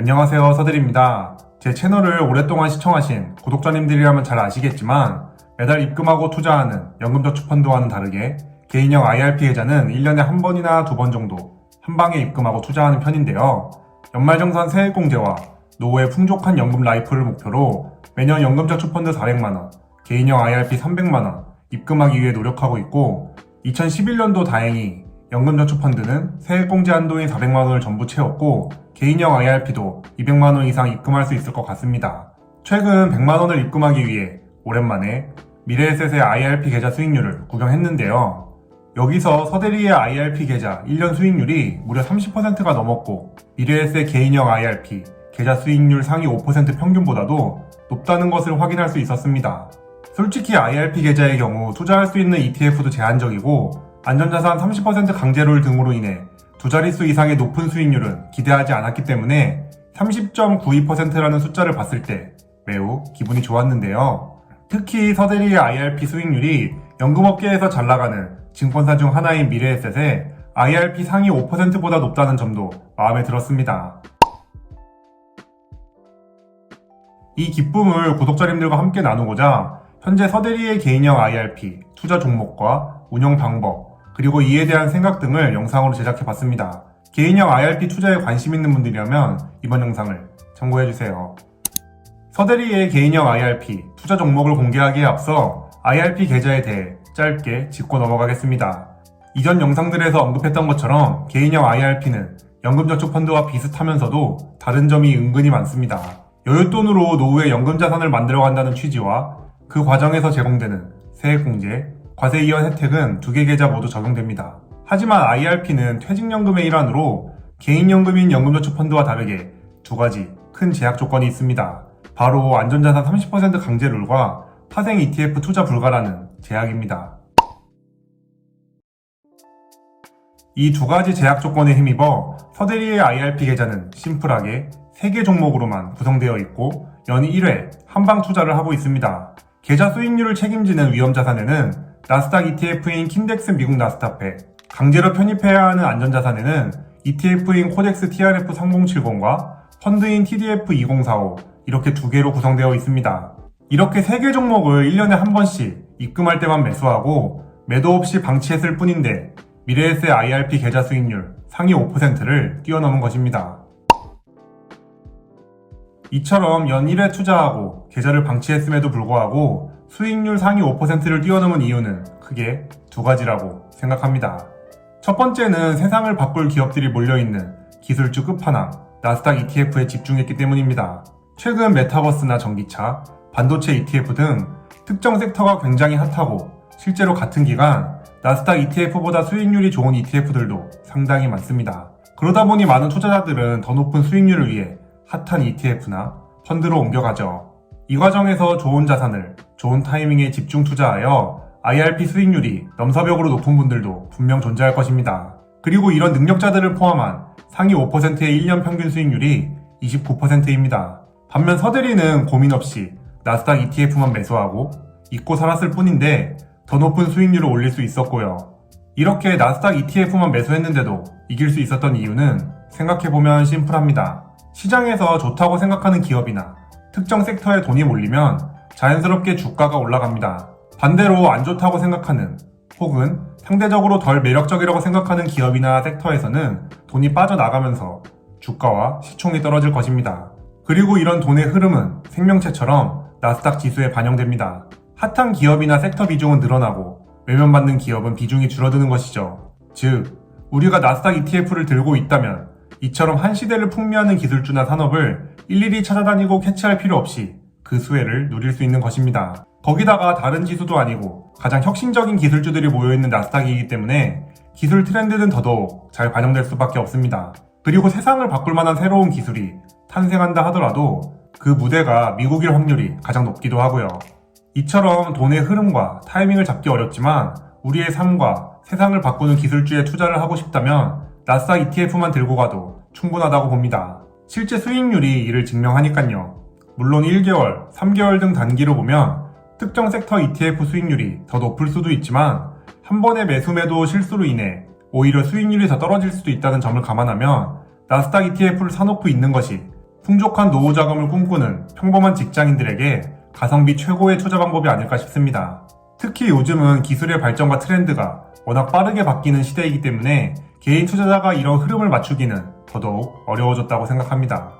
안녕하세요 서들입니다. 제 채널을 오랫동안 시청하신 구독자님들이라면 잘 아시겠지만 매달 입금하고 투자하는 연금저축펀드와는 다르게 개인형 IRP 계좌는 1년에 한 번이나 두 번 정도 한 방에 입금하고 투자하는 편인데요. 연말정산 세액공제와 노후에 풍족한 연금 라이프를 목표로 매년 연금저축펀드 400만원, 개인형 IRP 300만원 입금하기 위해 노력하고 있고 2011년도 다행히 연금저축펀드는 세액공제 한도인 400만원을 전부 채웠고 개인형 IRP도 200만원 이상 입금할 수 있을 것 같습니다. 최근 100만원을 입금하기 위해 오랜만에 미래에셋의 IRP 계좌 수익률을 구경했는데요. 여기서 서대리의 IRP 계좌 1년 수익률이 무려 30%가 넘었고 미래에셋 개인형 IRP 계좌 수익률 상위 5% 평균보다도 높다는 것을 확인할 수 있었습니다. 솔직히 IRP 계좌의 경우 투자할 수 있는 ETF도 제한적이고 안전자산 30% 강제롤 등으로 인해 두 자릿수 이상의 높은 수익률은 기대하지 않았기 때문에 30.92%라는 숫자를 봤을 때 매우 기분이 좋았는데요. 특히 서대리의 IRP 수익률이 연금업계에서 잘 나가는 증권사 중 하나인 미래에셋의 IRP 상위 5%보다 높다는 점도 마음에 들었습니다. 이 기쁨을 구독자님들과 함께 나누고자 현재 서대리의 개인형 IRP 투자 종목과 운영 방법 그리고 이에 대한 생각 등을 영상으로 제작해 봤습니다. 개인형 IRP 투자에 관심 있는 분들이라면 이번 영상을 참고해주세요. 서대리의 개인형 IRP 투자 종목을 공개하기에 앞서 IRP 계좌에 대해 짧게 짚고 넘어가겠습니다. 이전 영상들에서 언급했던 것처럼 개인형 IRP는 연금저축펀드와 비슷하면서도 다른 점이 은근히 많습니다. 여윳돈으로 노후에 연금자산을 만들어간다는 취지와 그 과정에서 제공되는 세액공제, 과세이연 혜택은 두 개 계좌 모두 적용됩니다. 하지만 IRP는 퇴직연금의 일환으로 개인연금인 연금저축펀드와 다르게 두 가지 큰 제약 조건이 있습니다. 바로 안전자산 30% 강제 룰과 파생 ETF 투자 불가라는 제약입니다. 이 두 가지 제약 조건에 힘입어 서대리의 IRP 계좌는 심플하게 3개 종목으로만 구성되어 있고 연 1회 한방 투자를 하고 있습니다. 계좌 수익률을 책임지는 위험 자산에는 나스닥 ETF인 킨덱스 미국 나스닥100, 강제로 편입해야 하는 안전자산에는 ETF인 코덱스 TRF 3070과 펀드인 TDF 2045 이렇게 두 개로 구성되어 있습니다. 이렇게 세 개 종목을 1년에 한 번씩 입금할 때만 매수하고 매도 없이 방치했을 뿐인데 미래에셋 IRP 계좌 수익률 상위 5%를 뛰어넘은 것입니다. 이처럼 연 1회 투자하고 계좌를 방치했음에도 불구하고 수익률 상위 5%를 뛰어넘은 이유는 크게 두 가지라고 생각합니다. 첫 번째는 세상을 바꿀 기업들이 몰려있는 기술주 끝판왕 나스닥 ETF에 집중했기 때문입니다. 최근 메타버스나 전기차, 반도체 ETF 등 특정 섹터가 굉장히 핫하고 실제로 같은 기간 나스닥 ETF보다 수익률이 좋은 ETF들도 상당히 많습니다. 그러다 보니 많은 투자자들은 더 높은 수익률을 위해 핫한 ETF나 펀드로 옮겨가죠. 이 과정에서 좋은 자산을 좋은 타이밍에 집중 투자하여 IRP 수익률이 넘사벽으로 높은 분들도 분명 존재할 것입니다. 그리고 이런 능력자들을 포함한 상위 5%의 1년 평균 수익률이 29%입니다. 반면 서대리는 고민 없이 나스닥 ETF만 매수하고 잊고 살았을 뿐인데 더 높은 수익률을 올릴 수 있었고요. 이렇게 나스닥 ETF만 매수했는데도 이길 수 있었던 이유는 생각해보면 심플합니다. 시장에서 좋다고 생각하는 기업이나 특정 섹터에 돈이 몰리면 자연스럽게 주가가 올라갑니다. 반대로 안 좋다고 생각하는 혹은 상대적으로 덜 매력적이라고 생각하는 기업이나 섹터에서는 돈이 빠져나가면서 주가와 시총이 떨어질 것입니다. 그리고 이런 돈의 흐름은 생명체처럼 나스닥 지수에 반영됩니다. 핫한 기업이나 섹터 비중은 늘어나고 외면받는 기업은 비중이 줄어드는 것이죠. 즉, 우리가 나스닥 ETF를 들고 있다면 이처럼 한 시대를 풍미하는 기술주나 산업을 일일이 찾아다니고 캐치할 필요 없이 그 수혜를 누릴 수 있는 것입니다. 거기다가 다른 지수도 아니고 가장 혁신적인 기술주들이 모여있는 나스닥이기 때문에 기술 트렌드는 더더욱 잘 반영될 수밖에 없습니다. 그리고 세상을 바꿀 만한 새로운 기술이 탄생한다 하더라도 그 무대가 미국일 확률이 가장 높기도 하고요. 이처럼 돈의 흐름과 타이밍을 잡기 어렵지만 우리의 삶과 세상을 바꾸는 기술주에 투자를 하고 싶다면 나스닥 ETF만 들고 가도 충분하다고 봅니다. 실제 수익률이 이를 증명하니깐요. 물론 1개월, 3개월 등 단기로 보면 특정 섹터 ETF 수익률이 더 높을 수도 있지만 한 번의 매수 매도 실수로 인해 오히려 수익률이 더 떨어질 수도 있다는 점을 감안하면 나스닥 ETF를 사놓고 있는 것이 풍족한 노후 자금을 꿈꾸는 평범한 직장인들에게 가성비 최고의 투자 방법이 아닐까 싶습니다. 특히 요즘은 기술의 발전과 트렌드가 워낙 빠르게 바뀌는 시대이기 때문에 개인 투자자가 이런 흐름을 맞추기는 더더욱 어려워졌다고 생각합니다.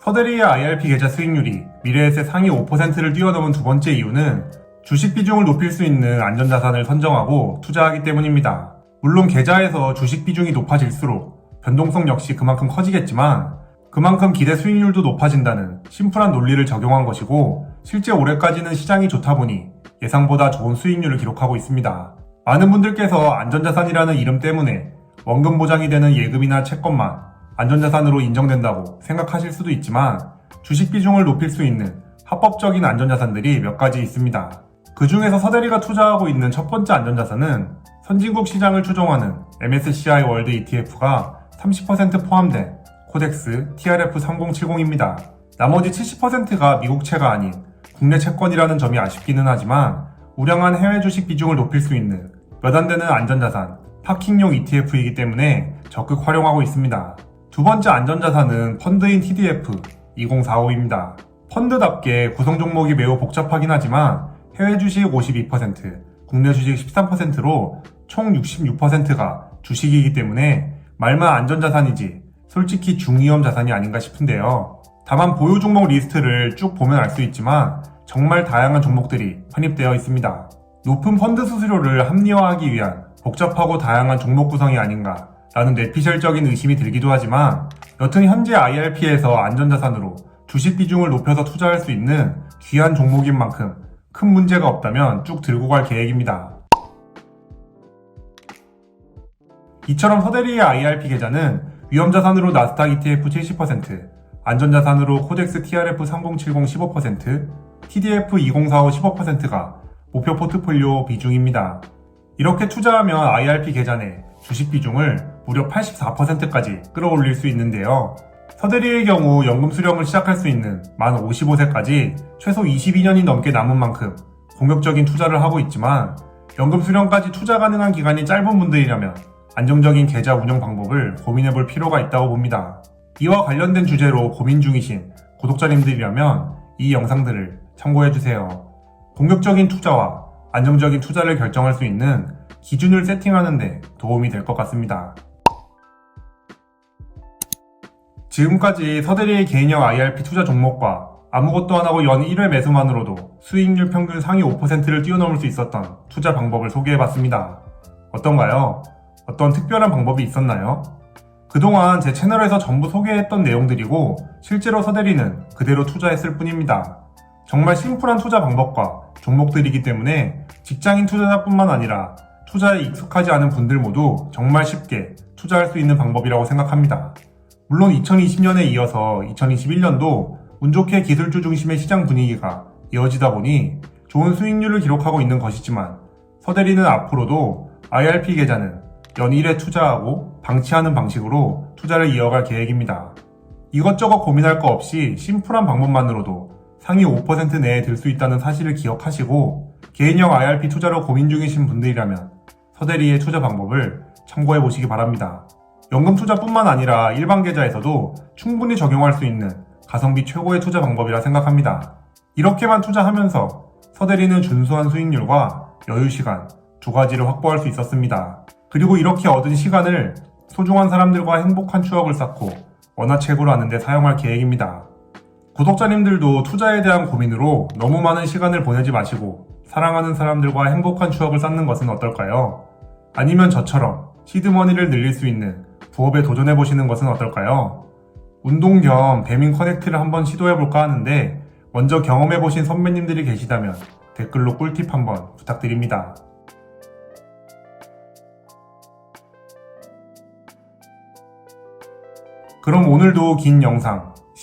서대리의 IRP 계좌 수익률이 미래에셋 상위 5%를 뛰어넘은 두 번째 이유는 주식 비중을 높일 수 있는 안전자산을 선정하고 투자하기 때문입니다. 물론 계좌에서 주식 비중이 높아질수록 변동성 역시 그만큼 커지겠지만 그만큼 기대 수익률도 높아진다는 심플한 논리를 적용한 것이고 실제 올해까지는 시장이 좋다 보니 예상보다 좋은 수익률을 기록하고 있습니다. 많은 분들께서 안전자산이라는 이름 때문에 원금 보장이 되는 예금이나 채권만 안전자산으로 인정된다고 생각하실 수도 있지만 주식 비중을 높일 수 있는 합법적인 안전자산들이 몇 가지 있습니다. 그 중에서 서대리가 투자하고 있는 첫 번째 안전자산은 선진국 시장을 추종하는 MSCI 월드 ETF가 30% 포함된 코덱스 TRF3070입니다. 나머지 70%가 미국채가 아닌 국내 채권이라는 점이 아쉽기는 하지만 우량한 해외 주식 비중을 높일 수 있는 몇 안 되는 안전자산 파킹용 ETF이기 때문에 적극 활용하고 있습니다. 두 번째 안전자산은 펀드인 TDF 2045입니다. 펀드답게 구성 종목이 매우 복잡하긴 하지만 해외 주식 52%, 국내 주식 13%로 총 66%가 주식이기 때문에 말만 안전자산이지 솔직히 중위험 자산이 아닌가 싶은데요. 다만 보유 종목 리스트를 쭉 보면 알 수 있지만 정말 다양한 종목들이 편입되어 있습니다. 높은 펀드 수수료를 합리화하기 위한 복잡하고 다양한 종목 구성이 아닌가 라는 뇌피셜적인 의심이 들기도 하지만 여튼 현재 IRP에서 안전자산으로 주식 비중을 높여서 투자할 수 있는 귀한 종목인 만큼 큰 문제가 없다면 쭉 들고 갈 계획입니다. 이처럼 서대리의 IRP 계좌는 위험자산으로 나스닥 ETF 70%, 안전자산으로 코덱스 TRF 3070 15%, TDF 2045 15%가 목표 포트폴리오 비중입니다. 이렇게 투자하면 IRP 계좌 내 주식 비중을 무려 84%까지 끌어올릴 수 있는데요. 서대리의 경우 연금 수령을 시작할 수 있는 만 55세까지 최소 22년이 넘게 남은 만큼 공격적인 투자를 하고 있지만 연금 수령까지 투자 가능한 기간이 짧은 분들이라면 안정적인 계좌 운영 방법을 고민해 볼 필요가 있다고 봅니다. 이와 관련된 주제로 고민 중이신 구독자님들이라면 이 영상들을 참고해 주세요. 공격적인 투자와 안정적인 투자를 결정할 수 있는 기준을 세팅하는데 도움이 될 것 같습니다. 지금까지 서대리의 개인형 IRP 투자 종목과 아무것도 안 하고 연 1회 매수만으로도 수익률 평균 상위 5%를 뛰어넘을 수 있었던 투자 방법을 소개해봤습니다. 어떤가요? 어떤 특별한 방법이 있었나요? 그동안 제 채널에서 전부 소개했던 내용들이고 실제로 서대리는 그대로 투자했을 뿐입니다. 정말 심플한 투자 방법과 종목들이기 때문에 직장인 투자자뿐만 아니라 투자에 익숙하지 않은 분들 모두 정말 쉽게 투자할 수 있는 방법이라고 생각합니다. 물론 2020년에 이어서 2021년도 운 좋게 기술주 중심의 시장 분위기가 이어지다 보니 좋은 수익률을 기록하고 있는 것이지만 서대리는 앞으로도 IRP 계좌는 연일에 투자하고 방치하는 방식으로 투자를 이어갈 계획입니다. 이것저것 고민할 거 없이 심플한 방법만으로도 상위 5% 내에 들 수 있다는 사실을 기억하시고 개인형 IRP 투자로 고민 중이신 분들이라면 서대리의 투자 방법을 참고해 보시기 바랍니다. 연금 투자뿐만 아니라 일반 계좌에서도 충분히 적용할 수 있는 가성비 최고의 투자 방법이라 생각합니다. 이렇게만 투자하면서 서대리는 준수한 수익률과 여유 시간 두 가지를 확보할 수 있었습니다. 그리고 이렇게 얻은 시간을 소중한 사람들과 행복한 추억을 쌓고 원화책으로 하는데 사용할 계획입니다. 구독자님들도 투자에 대한 고민으로 너무 많은 시간을 보내지 마시고 사랑하는 사람들과 행복한 추억을 쌓는 것은 어떨까요? 아니면 저처럼 시드머니를 늘릴 수 있는 부업에 도전해 보시는 것은 어떨까요? 운동 겸 배민 커넥트를 한번 시도해 볼까 하는데 먼저 경험해 보신 선배님들이 계시다면 댓글로 꿀팁 한번 부탁드립니다. 그럼 오늘도 긴 영상